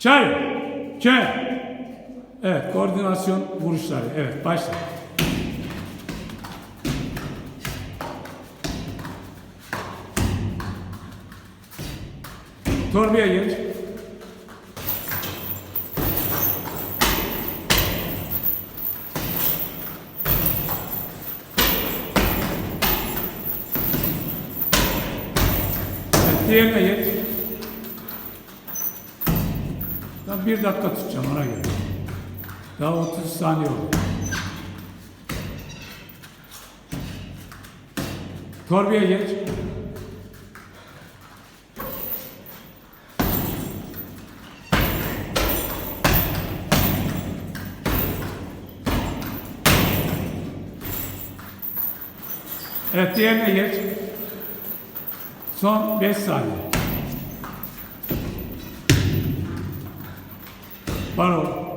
Çay. Çay. Evet, koordinasyon vuruşları. Evet, başla. Torbaya. Evet, diğerine geç. Ben bir dakika tutacağım ona göre. Daha 30 saniye oldu. Torbaya geç. Evet diğerine geç. Son 5 saniye. પણ